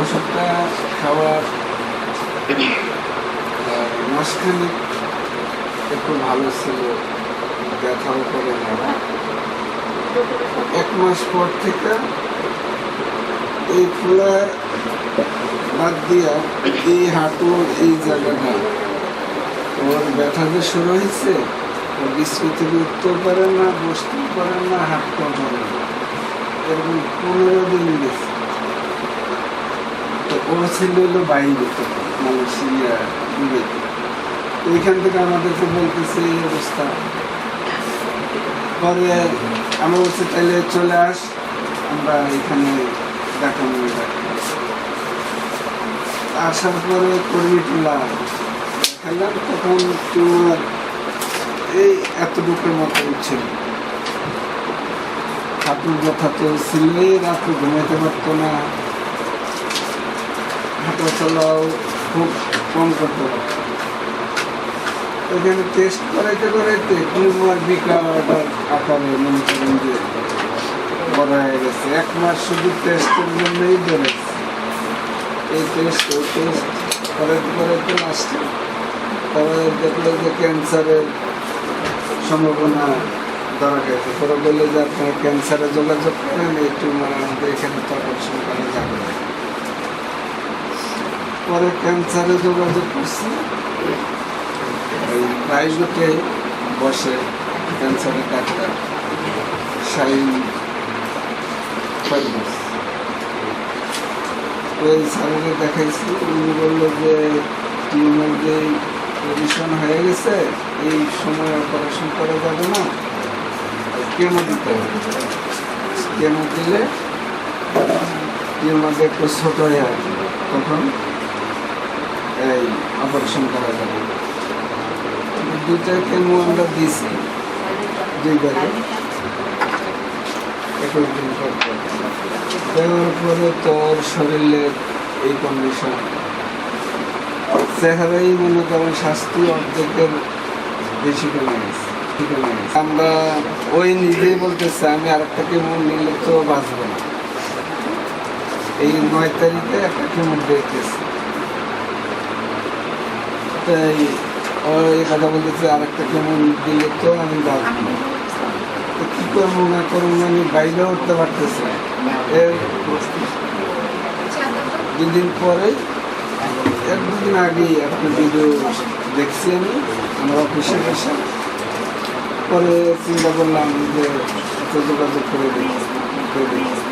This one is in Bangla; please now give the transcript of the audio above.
ওষুধটা খাওয়ার মাসখানেক একটু ভালো ছিল, ব্যথাও করে না। এক মাস পর থেকে এই ফুলা বাদ দিয়া এই হাঁটুর এই জায়গাটা। ওর ব্যথা যে শুরু হয়েছে ও থেকে উঠতেও পারে না বসতেও পারে না হাঁটতেও পারে না। এরকম পনেরো দিন গেছে। ছিল বাইরে ওইখান থেকে বলতেছে এই অবস্থা। পরে আমরা তাহলে চলে আস, আমরা এখানে আসার পরে কর্মীটুলা খেলাম তখন তোমার এই এতটুকুর মতো ছিল। হাঁটুর ব্যথা তো ছিলই রাত্রে ঘুমাইতে পারতো না। হাঁটা চলাও খুব কম করতে পারতো ওখানে টেস্ট করাইতে করাইতে টিউমার বিকার আকারে মনে করেন যে হয়ে গেছে এক মাস শুধু টেস্টের জন্যই বেড়েছে এই টেস্ট ওই টেস্ট করাইতে করাইতে লাস্টে তারা দেখল যে ক্যান্সারের সম্ভাবনা ধরা গেছে পরে বললে যে আপনারা ক্যান্সারে যোগাযোগ করেন এই টিউমার আমাদের এখানে তো অপারেশন করা যাবে। পরে ক্যান্সারে যোগাযোগ করছি। প্রাইভেটে বসে ক্যান্সারের ডাক্তার শাইন ওই স্যারকে দেখাইছি, উনি বলল যে টিউমার যে পজিশন হয়ে গেছে, এই সময় অপারেশন করা যাবে না। কেমো দিতে হবে? কেমো দিলে? টিউমারটা একটু ছোট হয়ে আসবে। তখন এই অপারেশন করা যাবে। দুইটা কেমো আমরা দিয়েছি, দুইবারে। একুশ। দেওয়ার পরে তোর শরীরের এই কন্ডিশন চেহারাই মনে করেন শাস্তি অর্ধেকের বেশি কমে গেছে। আমরা ওই নিজেই বলতেছে, আমি আরেকটা কেমন নিলে তো বাঁচবো না। এই নয় তারিখে একটা কেমন দেখতেছি তাই ও এই কথা বলতেছে, আরেকটা কেমন দিলে তো আমি বাঁচবো তো কি করব না করব আমি বাইরে উঠতে পারতেছি এর দুদিন পরে এক দুদিন আগেই একটা ভিডিও দেখছি আমি, আমার অফিসে বসে। পরে চিন্তা করলাম যে যোগাযোগ করে দেখি করে দেখি